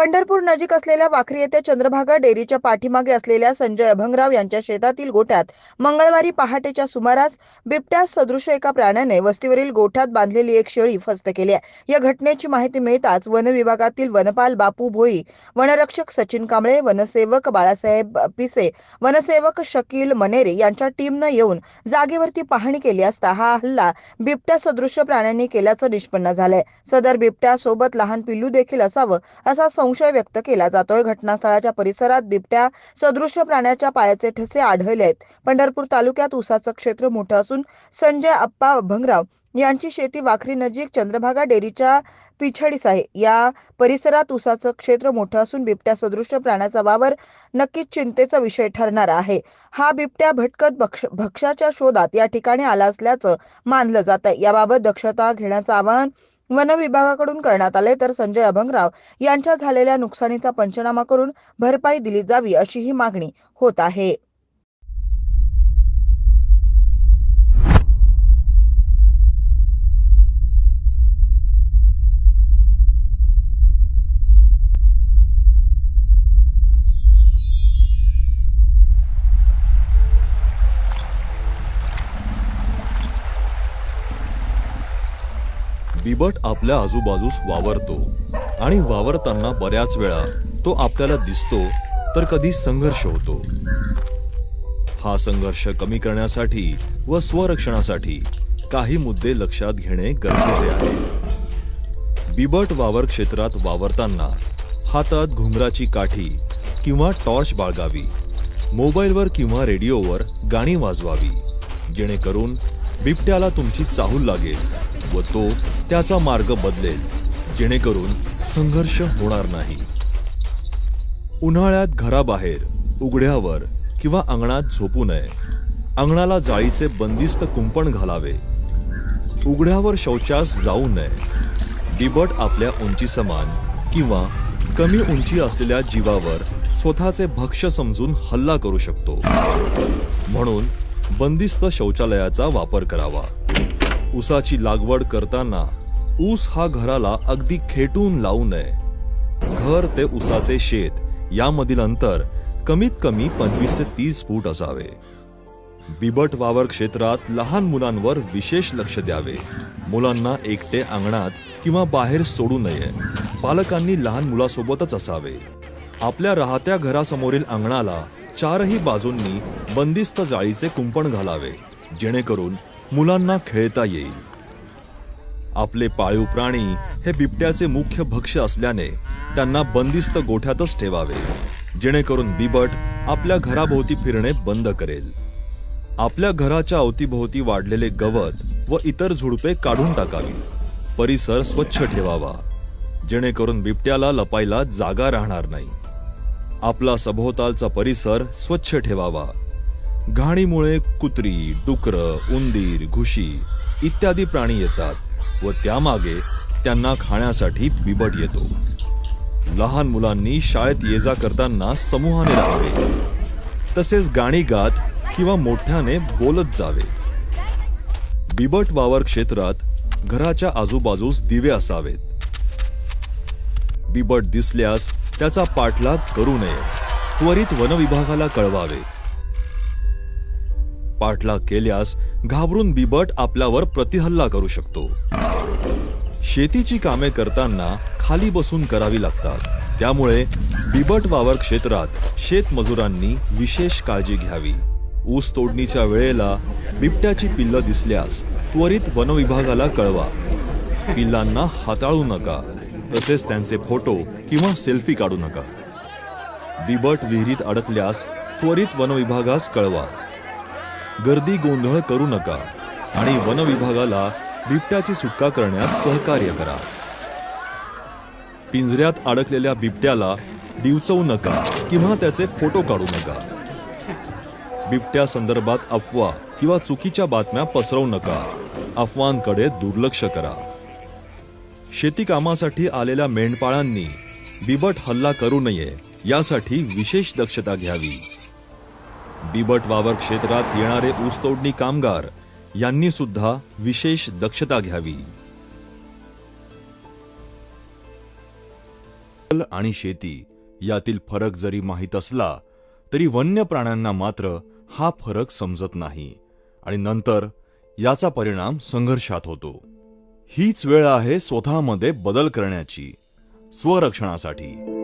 पंढरपूर नजीक असलेल्या वाखरी येथे चंद्रभागा डेअरीच्या पाठीमागे असलेल्या संजय अभंगराव यांच्या शेतातील गोठ्यात मंगळवारी पहाटेच्या सुमारास बिबट्या सदृश एका प्राण्याने वस्तीवरील गोठ्यात बांधलेली एक शेळी फस्त केली आहे. या घटनेची माहिती मिळताच वन विभागातील वनपाल बापू भोई वनरक्षक सचिन कांबळे वनसेवक बाळासाहेब पिसे वनसेवक शकील मनेरे यांच्या टीमनं येऊन जागेवरती पाहणी केली असता हा हल्ला बिबट्या सदृश प्राण्यांनी केल्याचं निष्पन्न झालंय. सदर बिबट्या सोबत लहान पिल्लू देखील असावं असा संशय व्यक्त केला जातोय. घटनास्थळाच्या परिसरात बिबट्या सदृश्य प्राण्याच्या पायाचे ठसे आढळले आहेत. पंढरपूर तालुक्यात उसाचं क्षेत्र मोठं असून संजय अप्पा भंगराव यांची शेती वाखरी नजीक चंद्रभागा डेअरीच्या पिछडीस आहे. या परिसरात उसाचं क्षेत्र मोठं असून बिबट्या सदृश्य प्राण्याचा वावर नक्कीच चिंतेचा विषय ठरणार आहे. हा बिबट्या भटकत भक्ष भक्ष्याच्या शोधात या ठिकाणी आला असल्याचं मानलं जात आहे याबाबत दक्षता घेण्याचं आवाहन वन विभागाकडून करण्यात आले तर संजय अभंगराव यांच्या झालेल्या नुकसानीचा पंचनामा करून भरपाई दिली जावी अशी ही मागणी होत आहे. बिबट आपल्या आजूबाजूस वावरतो. आणि वावरताना बऱ्याच वेळा तो आपल्याला दिसतो तर कधी संघर्ष होतो. हा संघर्ष कमी करण्यासाठी व स्वरक्षणासाठी काही मुद्दे लक्षात घेणे गरजेचे आहे. बिबट वावर क्षेत्रात वावरताना हातात घुंगराची काठी किंवा टॉर्च बाळगावी मोबाईलवर किंवा रेडिओवर गाणी वाजवावी जेणेकरून बिबट्याला तुमची चाहूल लागेल. व तो त्याचा मार्ग बदलेल जेणेकरून संघर्ष होणार नाही. उन्हाळ्यात घराबाहेर उघड्यावर किंवा अंगणात झोपू नये. अंगणाला जाळीचे बंदिस्त कुंपण घालावे. उघड्यावर शौचास जाऊ नये. डिबट आपल्या उंची समान किंवा कमी उंची असलेल्या जीवावर स्वतःचे भक्ष्य समजून हल्ला करू शकतो. म्हणून बंदिस्त शौचालयाचा वापर करावा. ऊसाची लागवड करताना ऊस हा घराला अगदी खेटून लावू नये. घर ते ऊसाचे शेत यामधील अंतर कमीत कमी पंचवीस ते तीस फूट असावे. बिबट वावर क्षेत्रात लहान मुलांवर विशेष लक्ष द्यावे. मुलांना एकटे अंगणात किंवा बाहेर सोडू नये. पालकांनी लहान मुलासोबतच असावे. आपल्या राहत्या घरासमोरील अंगणाला चारही बाजूंनी बंदिस्त जाळीचे कुंपण घालावे. जेणेकरून मुलांना खेळता येईल. आपले पाळीव प्राणी हे बिबट्याचे मुख्य भक्ष्य असल्याने त्यांना बंदिस्त गोठ्यातच ठेवावे जेणेकरून बिबट आपल्या घराभोवती फिरणे बंद करेल. आपल्या घराच्या अवतीभोवती वाढलेले गवत व इतर झुडपे काढून टाकावी. परिसर स्वच्छ ठेवावा जेणेकरून बिबट्याला लपायला जागा राहणार नाही. आपला सभोवतालचा परिसर स्वच्छ ठेवावा. घाणीमुळे कुत्री डुकर उंदीर घुशी इत्यादी प्राणी येतात व त्यामागे त्यांना खाण्यासाठी बिबट येतो. लहान मुलांनी शाळेत ये जा करताना समूहाने राहावे तसेच गाणी गात किंवा मोठ्याने बोलत जावे. बिबट वावर क्षेत्रात घराच्या आजूबाजूस दिवे असावेत. बिबट दिसल्यास त्याचा पाठलाग करू नये. त्वरित वनविभागाला कळवावे. पाठलाग केल्यास घाबरून बिबट आपल्यावर प्रतिहल्ला करू शकतो. शेतीची कामे करताना खाली बसून करावी लागतात. त्यामुळे बिबट वावर क्षेत्रात शेतमजुरांनी विशेष काळजी घ्यावी. ऊस तोडणीच्या वेळेला बिबट्याची पिल्लं दिसल्यास त्वरित वनविभागाला कळवा. पिल्लांना हाताळू नका. तसेच त्यांचे फोटो किंवा सेल्फी काढू नका. बिबट विहिरीत अडकल्यास त्वरित वनविभागास कळवा. गर्दी गोंधळ करू नका आणि वनविभागाला बिबट्याची सुटका करण्यास सहकार्य करा. पिंजऱ्यात अडकलेल्या बिबट्याला दिवचवू नका किंवा त्याचे फोटो काढू नका. बिबट्या संदर्भात अफवा किंवा चुकीच्या बातम्या पसरवू नका. अफवांकडे दुर्लक्ष करा. शेती कामासाठी आलेल्या मेंढपाळांनी बिबट हल्ला करू नये यासाठी विशेष दक्षता घ्यावी. बिबट वावर क्षेत्रात येणारे ऊसतोडणी कामगार यांनी सुद्धा विशेष दक्षता घ्यावी. आणि शेती यातील फरक जरी माहीत असला तरी वन्य प्राण्यांना मात्र हा फरक समजत नाही आणि नंतर याचा परिणाम संघर्षात होतो. हीच वेळ आहे स्वतःमध्ये बदल करण्याची स्वरक्षणासाठी.